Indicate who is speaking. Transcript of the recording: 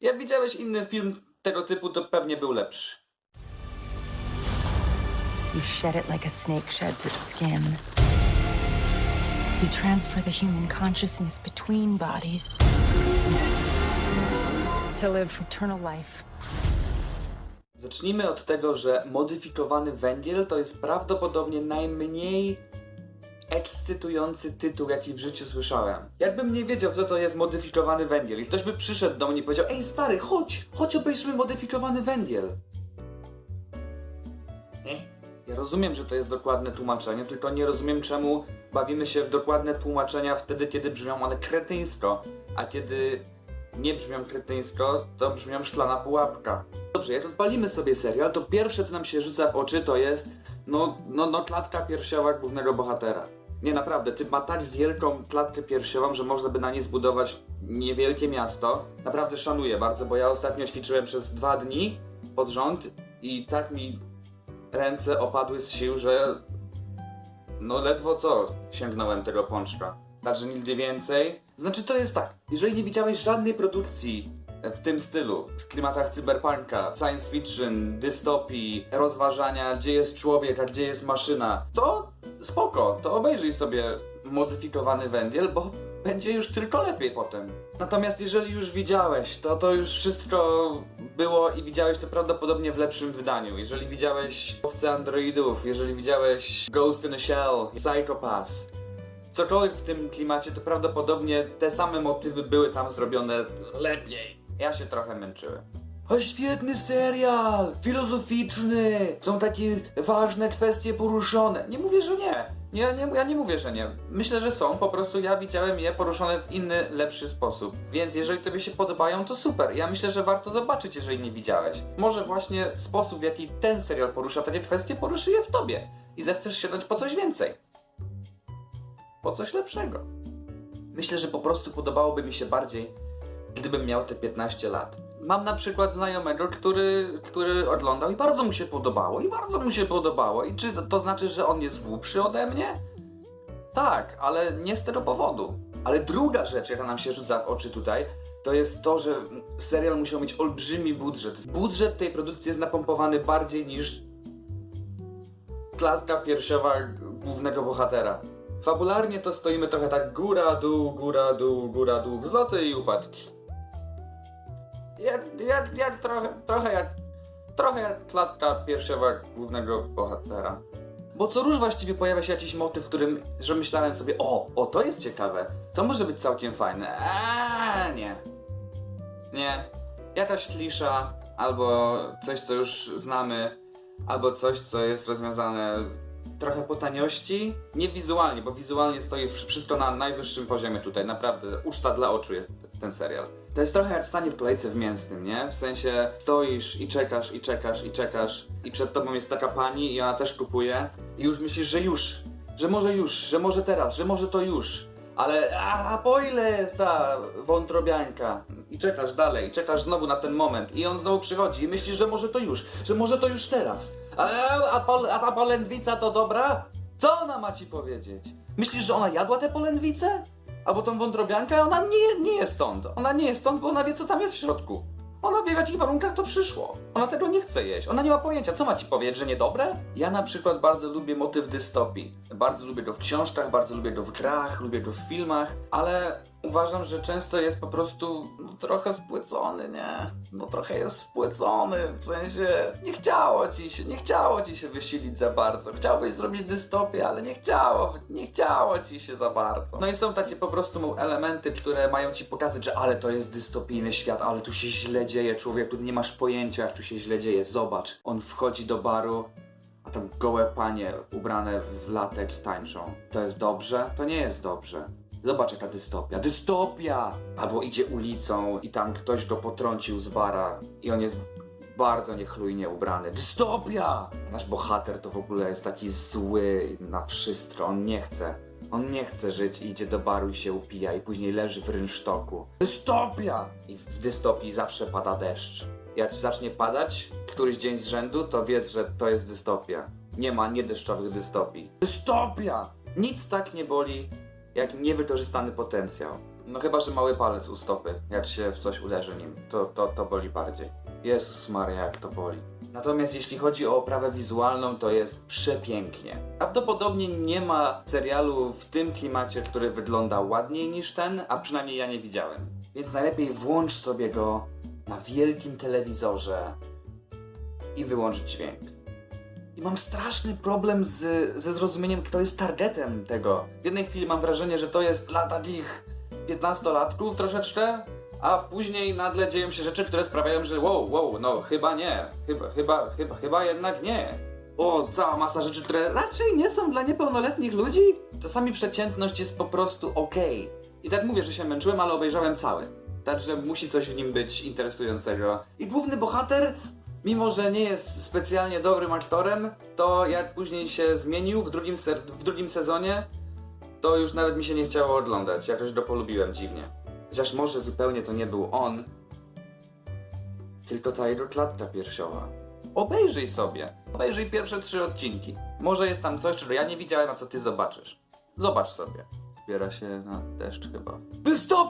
Speaker 1: Jak widziałeś inny film tego typu, to pewnie był lepszy.
Speaker 2: You shed it like a snake sheds its skin. You transfer the human consciousness between bodies to live eternal life.
Speaker 1: Zacznijmy od tego, że modyfikowany węgiel to jest prawdopodobnie najmniej ekscytujący tytuł, jaki w życiu słyszałem. Jakbym nie wiedział, co to jest modyfikowany węgiel i ktoś by przyszedł do mnie i powiedział Ej stary, chodź, chodź obejrzymy modyfikowany węgiel. Nie? Ja rozumiem, że to jest dokładne tłumaczenie, tylko nie rozumiem czemu bawimy się w dokładne tłumaczenia wtedy, kiedy brzmią one kretyńsko, a kiedy nie brzmią kretyńsko, to brzmią szklana pułapka. Dobrze, jak odpalimy sobie serial, to pierwsze co nam się rzuca w oczy to jest no, no, no klatka piersiowa głównego bohatera. Nie, naprawdę, typ ma tak wielką klatkę piersiową, że można by na niej zbudować niewielkie miasto. Naprawdę szanuję bardzo, bo ja ostatnio ćwiczyłem przez dwa dni pod rząd i tak mi ręce opadły z sił, że no ledwo co sięgnąłem tego pączka. Także nigdy więcej. Znaczy to jest tak, jeżeli nie widziałeś żadnej produkcji w tym stylu, w klimatach cyberpunka, science fiction, dystopii, rozważania, gdzie jest człowiek, a gdzie jest maszyna, to spoko, to obejrzyj sobie modyfikowany węgiel, bo będzie już tylko lepiej potem. Natomiast jeżeli już widziałeś, to to już wszystko było i widziałeś to prawdopodobnie w lepszym wydaniu. Jeżeli widziałeś Owce Androidów, jeżeli widziałeś Ghost in a Shell, Psychopass, cokolwiek w tym klimacie, to prawdopodobnie te same motywy były tam zrobione lepiej. Ja się trochę męczyłem. O, świetny serial! Filozoficzny! Są takie ważne kwestie poruszone. Nie mówię, że nie. Nie, nie. Ja nie mówię, że nie. Myślę, że są, po prostu ja widziałem je poruszone w inny, lepszy sposób. Więc jeżeli tobie się podobają, to super. Ja myślę, że warto zobaczyć, jeżeli nie widziałeś. Może właśnie sposób, w jaki ten serial porusza takie kwestie, poruszy je w tobie. I zechcesz sięgnąć po coś więcej po coś lepszego. Myślę, że po prostu podobałoby mi się bardziej, gdybym miał te 15 lat. Mam na przykład znajomego, który, który oglądał i bardzo mu się podobało, i bardzo mu się podobało. I czy to, to znaczy, że on jest głupszy ode mnie? Tak, ale nie z tego powodu. Ale druga rzecz, jaka nam się rzuca w oczy tutaj, to jest to, że serial musiał mieć olbrzymi budżet. Budżet tej produkcji jest napompowany bardziej niż klatka piersiowa głównego bohatera. Fabularnie to stoimy trochę tak góra, dół, góra, dół, góra, dół, wzloty i upadki. Jak, jak, jak trochę, trochę jak, trochę jak klatka piersiowa głównego bohatera. Bo co róż właściwie pojawia się jakiś motyw, w którym, że myślałem sobie, o, o, to jest ciekawe, to może być całkiem fajne. Eee, nie. Nie. Jakaś klisza, albo coś, co już znamy, albo coś, co jest rozwiązane trochę po taniości. Nie wizualnie, bo wizualnie stoi wsz- wszystko na najwyższym poziomie tutaj. Naprawdę, uczta dla oczu jest ten serial. To jest trochę jak stanie w kolejce w mięsnym, nie? W sensie stoisz i czekasz, i czekasz, i czekasz i przed tobą jest taka pani i ona też kupuje i już myślisz, że już, że może już, że może teraz, że może to już. Ale a po ile jest ta wątrobianka? I czekasz dalej, czekasz znowu na ten moment. I on znowu przychodzi i myślisz, że może to już, że może to już teraz. A, a, pol, a ta polędwica to dobra? Co ona ma ci powiedzieć? Myślisz, że ona jadła te polędwice? Albo tą wątrobiankę? Ona nie, nie jest stąd. Ona nie jest stąd, bo ona wie, co tam jest w środku. Ona wie, w jakich warunkach to przyszło. Ona tego nie chce jeść. Ona nie ma pojęcia, co ma ci powiedzieć, że niedobre? Ja na przykład bardzo lubię motyw dystopii. Bardzo lubię go w książkach, bardzo lubię go w grach, lubię go w filmach, ale uważam, że często jest po prostu no, trochę spłycony, nie? No trochę jest spłycony, w sensie nie chciało ci się, nie chciało ci się wysilić za bardzo. Chciałbyś zrobić dystopię, ale nie chciało, nie chciało ci się za bardzo. No i są takie po prostu elementy, które mają ci pokazać, że ale to jest dystopijny świat, ale tu się źle dzieje, człowieku, nie masz pojęcia, jak tu się źle dzieje. Zobacz, on wchodzi do baru, a tam gołe panie ubrane w lateks tańczą. To jest dobrze? To nie jest dobrze. Zobacz jaka dystopia. Dystopia! Albo idzie ulicą i tam ktoś go potrącił z bara i on jest bardzo niechlujnie ubrany. Dystopia! Nasz bohater to w ogóle jest taki zły na wszystko. On nie chce. On nie chce żyć, idzie do baru i się upija i później leży w rynsztoku. Dystopia! I w dystopii zawsze pada deszcz. Jak zacznie padać któryś dzień z rzędu, to wiedz, że to jest dystopia. Nie ma niedeszczowych dystopii. Dystopia! Nic tak nie boli, jak niewykorzystany potencjał. No chyba, że mały palec u stopy, jak się w coś uderzy nim, to, to, to boli bardziej. Jezus Maria, jak to boli. Natomiast jeśli chodzi o oprawę wizualną, to jest przepięknie. Prawdopodobnie nie ma serialu w tym klimacie, który wygląda ładniej niż ten, a przynajmniej ja nie widziałem. Więc najlepiej włącz sobie go na wielkim telewizorze i wyłącz dźwięk. I mam straszny problem z, ze zrozumieniem, kto jest targetem tego. W jednej chwili mam wrażenie, że to jest dla takich 15-latków troszeczkę, a później nagle dzieją się rzeczy, które sprawiają, że wow, wow, no chyba nie, chyba, chyba, chyba, chyba jednak nie. O, cała masa rzeczy, które raczej nie są dla niepełnoletnich ludzi. Czasami przeciętność jest po prostu okej. I tak mówię, że się męczyłem, ale obejrzałem cały. Także musi coś w nim być interesującego. I główny bohater, mimo że nie jest specjalnie dobrym aktorem, to jak później się zmienił w drugim, w drugim sezonie, to już nawet mi się nie chciało oglądać. Jakoś go polubiłem dziwnie. Chociaż może zupełnie to nie był on, tylko ta jego klatka piersiowa. Obejrzyj sobie. Obejrzyj pierwsze trzy odcinki. Może jest tam coś, czego ja nie widziałem, a co ty zobaczysz. Zobacz sobie. Zbiera się na deszcz chyba. Stop!